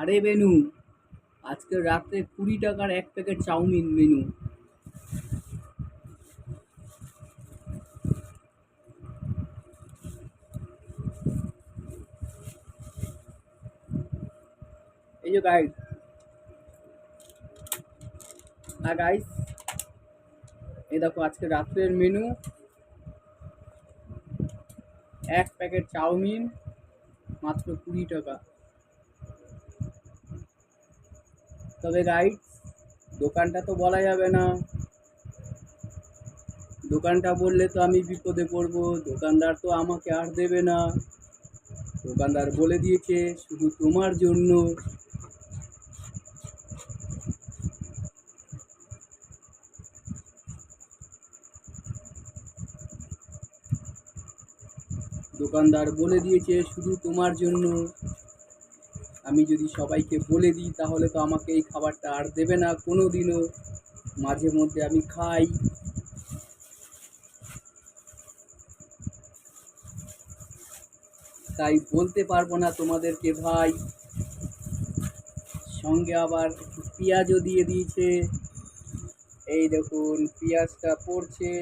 আরে বেনু, আজকে রাত্রে কুড়ি টাকার এক প্যাকেট চাউমিন মেনু। এই যে গাইড হ্যাঁ গাইস এই দেখো আজকে রাত্রের মেনু। এক প্যাকেট চাউমিন, মাত্র কুড়ি টাকা। তবে গাইড দোকানটা তো বলা যাবে না। দোকানটা বললে তো আমি বিপদে পড়ব, দোকানদার তো আমাকে আর দেবে না। দোকানদার বলে দিয়েছে, শুধু তোমার জন্য। দোকানদার বলে দিয়েছে, শুধু তোমার জন্য। আমি যদি সবাইকে বলে দিই, তাহলে তো আমাকে এই খাবারটা আর দেবে না কোনো দিনও মাঝে মধ্যে আমি খাই। তাই বলতে পারব না তোমাদেরকে ভাই। সঙ্গে আবার পেঁয়াজও দিয়ে দিয়েছে। এই দেখুন, পেঁয়াজটা পড়ছে।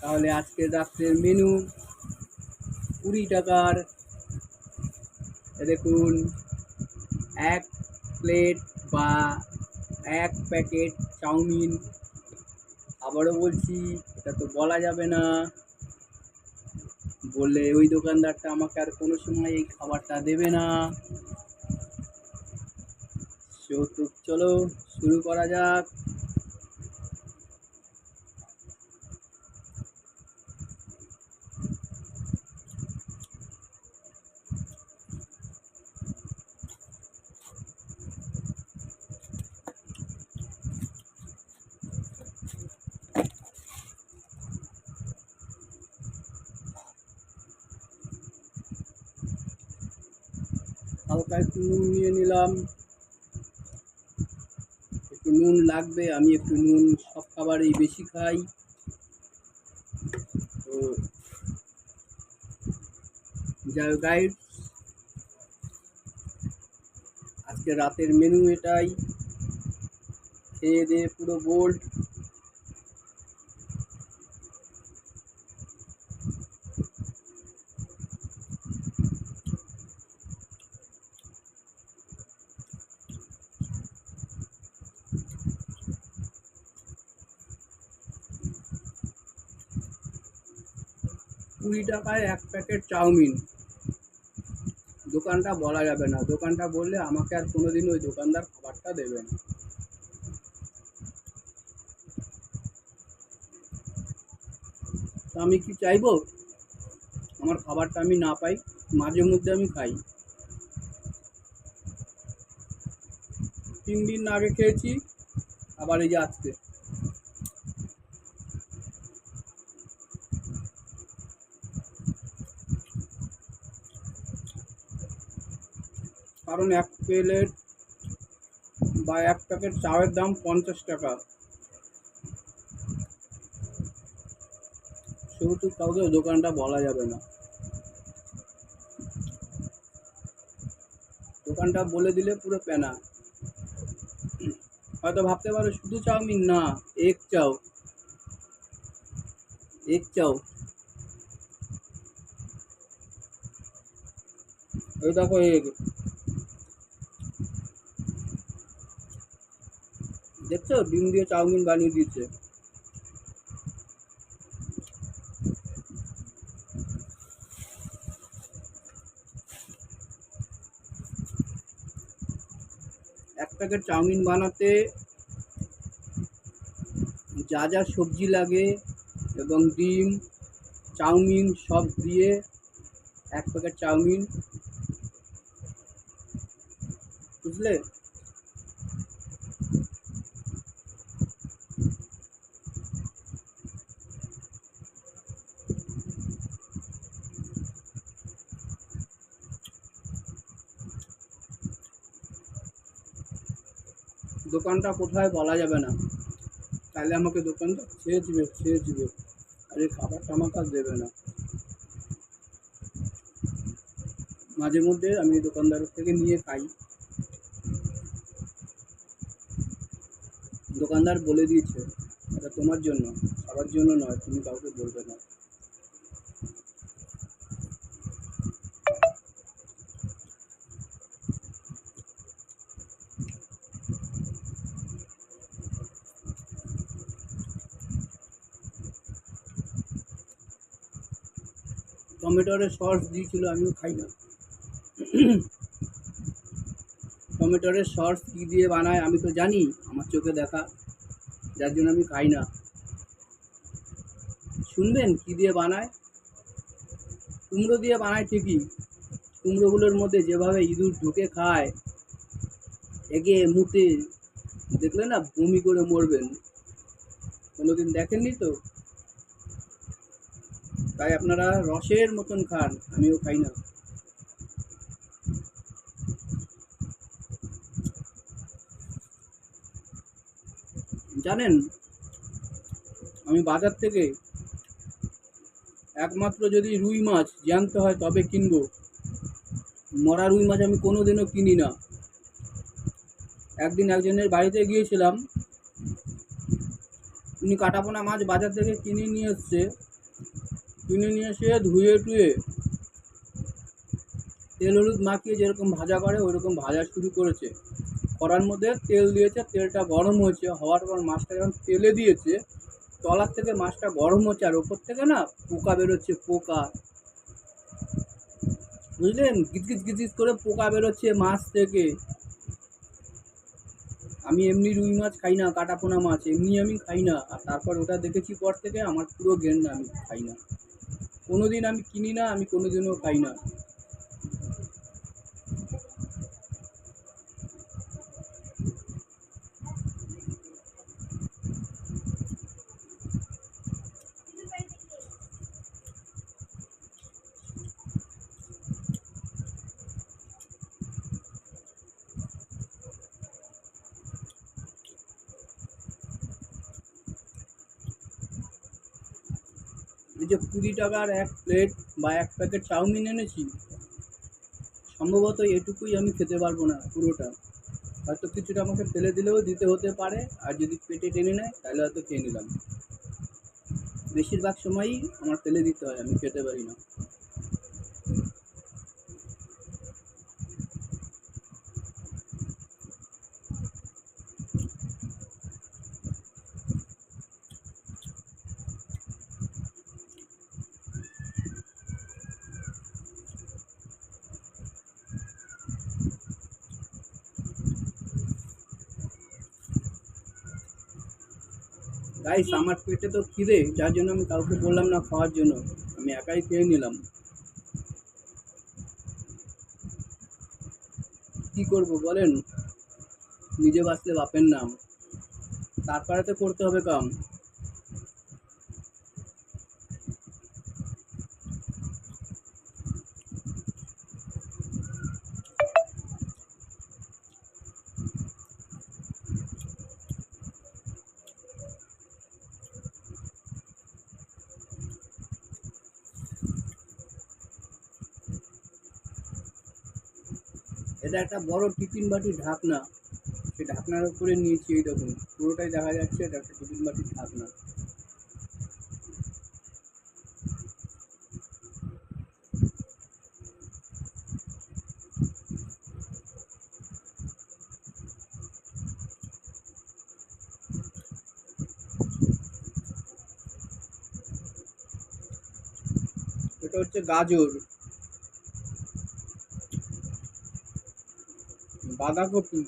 তাহলে আজকের রাত্রের মেনু কুড়ি টাকার দেখুন, এক প্লেট বা এক প্যাকেট চাউমিন। আবারও বলছি, এটা তো বলা যাবে না। বললে ওই দোকানদারটা আমাকে আর কোনো সময় এই খাবারটা দেবে না। তো চলো, শুরু করা যাক। হালকা একটু নুন নিয়ে নিলাম। একটু নুন লাগবে, আমি একটু নুন সব খাবারেই বেশি খাই। তো যাই গাইড আজকে রাতের মেনু এটাই। খেয়ে দিয়ে পুরো বোল্ড কুড়ি টাকায় এক প্যাকেট চাউমিন। দোকানটা বলা যাবে না। দোকানটা বললে আমাকে আর কোনোদিন ওই দোকানদার খাবারটা দেবে না। আমি কি চাইব? আমার খাবারটা আমি না পাই, মাঝে মধ্যে আমি খাই। তিন দিন আগে খেয়েছি, আবার এই যে আজকে। কারণ এক প্লেট বা এক প্যাকেট চায়ের দাম পঞ্চাশ টাকা। সেহেতু কাউকে দোকানটা বলা যাবে না। দোকানটা বলে দিলে পুরো প্যানা। হয়তো ভাবতে পারো, শুধু চাউমিন? না এগ চাও। এগ চাও। ওই দেখো এগ দেখছ ডিম দিয়ে চাউমিন বানিয়ে দিয়েছে। এক প্যাকেট চাউমিন বানাতে যা যা সবজি লাগে এবং ডিম, চাউমিন সব দিয়ে এক প্যাকেট চাউমিন। বুঝলে? দোকানটা কোথায় বলা যাবে না। তাহলে আমাকে দোকানটা ছেড়ে দিবে ছেড়ে দিবে। আর এই খাবারটা আমাকে আর দেবে না। মাঝে মধ্যে আমি দোকানদারের থেকে নিয়ে খাই। দোকানদার বলে দিয়েছে, এটা তোমার জন্য, সবার জন্য নয়, তুমি কাউকে বলবে না। টমেটোর সস দিয়েছিল, আমিও খাই না। টমেটোর সস কী দিয়ে বানায় আমি তো জানি, আমার চোখে দেখা। যার জন্য আমি খাই না। শুনবেন কী দিয়ে বানায়? কুমড়ো দিয়ে বানায় ঠিকই। কুমড়োগুলোর মধ্যে যেভাবে ইঁদুর ঢুকে খায় একে মুতে, দেখলে না বমি করে মরবেন। কোনোদিন দেখেননি তো? তাই আপনারা রসের মতন খান, আমিও খাই না। জানেন, আমি বাজার থেকে একমাত্র যদি রুই মাছ জ্যান্ত হয় তবে কিনবো। মরা রুই মাছ আমি কোনোদিনও কিনি না। একদিন একজনের বাড়িতে গিয়েছিলাম, উনি কাটাপোনা মাছ বাজার থেকে কিনে নিয়ে এসছে। কিনে নিয়ে এসে ধুয়ে টুয়ে তেল হলুদ মাখিয়ে যেরকম ভাজা করে, ওইরকম ভাজা শুরু করেছে। করার মধ্যে তেল দিয়েছে, তেলটা গরম হয়েছে। হওয়ার পর মাছটা যখন তেলে দিয়েছে, তলার থেকে মাছটা গরম হচ্ছে আর ওপর থেকে না পোকা বেরোচ্ছে, পোকা। বুঝলেন? গিজগিজ গিজগিজ করে পোকা বেরোচ্ছে মাছ থেকে। আমি এমনি রুই মাছ খাই না, কাটাপোনা মাছ, এমনি আমি খাই না। আর তারপর ওটা দেখেছি পর থেকে, আমার পুরো গেন্ডা আমি খাই না। কোনোদিন আমি কিনি না আমি কোনোদিনও খাই না। যে কুড়ি টাকার এক প্লেট বা এক প্যাকেট চাউমিন এনেছি, সম্ভবত এটুকুই আমি খেতে পারব না পুরোটা। হয়তো কিছুটা আমাকে ফেলে দিলেও দিতে হতে পারে, আর যদি পেটে টেনে নেয়, তাহলে হয়তো খেয়ে নিলাম। বেশিরভাগ সময়ই আমার ফেলে দিতে হয়, আমি খেতে পারি না। গাইস আমার পেটে তো খিদে, যার জন্য আমি কাউকে বললাম না খাওয়ার জন্য। আমি একাই খেয়ে নিলাম। কি করব বলেন? নিজে বাঁচলে বাপের নাম। তারপরে তো করতে হবে কাম। এটা একটা বড় টিফিন বাটির ঢাকনা। সেই ঢাকনার উপরে নিয়েছি এই দেখুন, পুরোটাই দেখা যাচ্ছে এটা একটা টিফিন বাটির ঢাকনা। এটা হচ্ছে গাজর। বাঁধাকপি।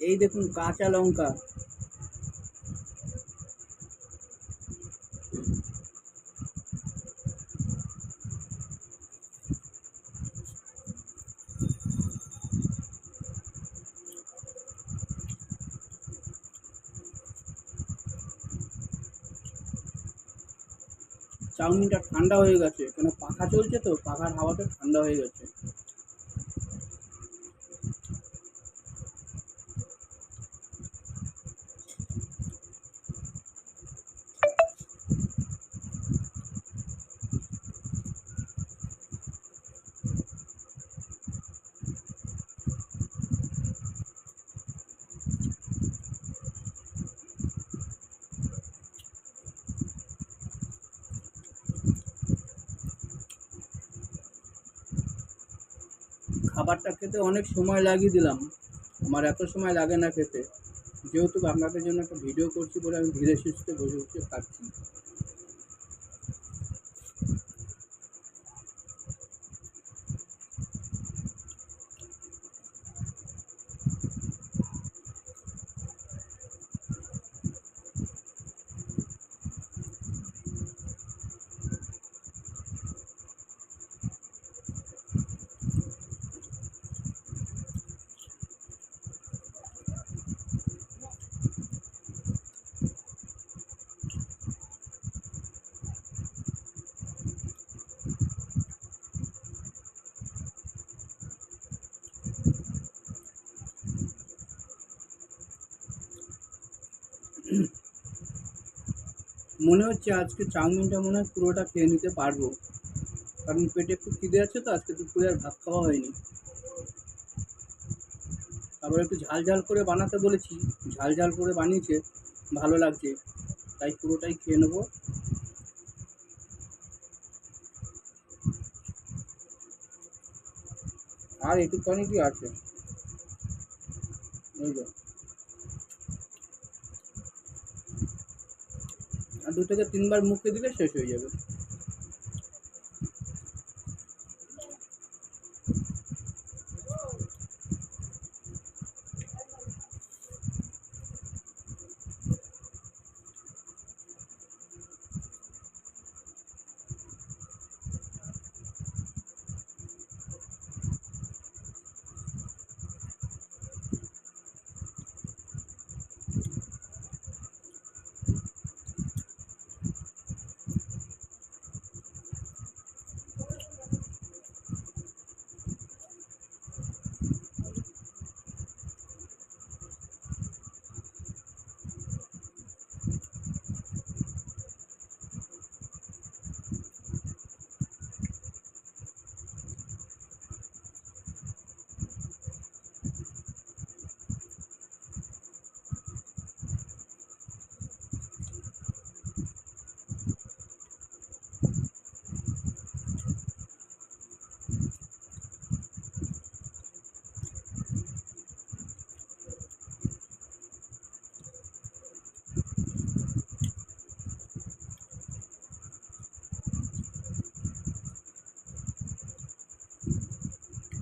এই দেখুন কাঁচা লঙ্কা। চাউমিনটা ঠান্ডা হয়ে গেছে কেন পাখা চলছে তো? পাখার হাওয়াতে ঠান্ডা হয়ে গেছে। খাবারটা খেতে অনেক সময় লাগিয়ে দিলাম। আমার এত সময় লাগে না খেতে। যেহেতু আপনাদের জন্য একটা ভিডিও করছি বলে আমি ধীরে সুস্থে বসে বসে খাচ্ছি। মনে হচ্ছে আজকে চাউমিনটা মনে হয় পুরোটা খেয়ে নিতে পারব। কারণ পেটে একটু খিদে আছে তো, আজকে দুপুরে আর ভাত খাওয়া হয়নি। তারপর একটু ঝাল ঝাল করে বানাতে বলেছি, ঝাল ঝাল করে বানিয়েছে, ভালো লাগছে। তাই পুরোটাই খেয়ে নেব। আর একটুখানি কি আছে? যো। আর দু থেকে তিনবার মুখে দিলে শেষ হয়ে যাবে।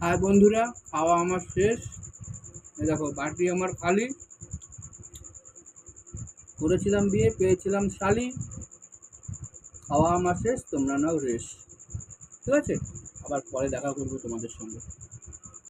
আর বন্ধুরা, খাওয়া আমার শেষ। দেখো, বাটি আমার খালি। করেছিলাম বিয়ে, পেয়েছিলাম শালি। খাওয়া আমার শেষ, তোমরা নাও রেশ ঠিক আছে? আবার পরে দেখা করব তোমাদের সঙ্গে।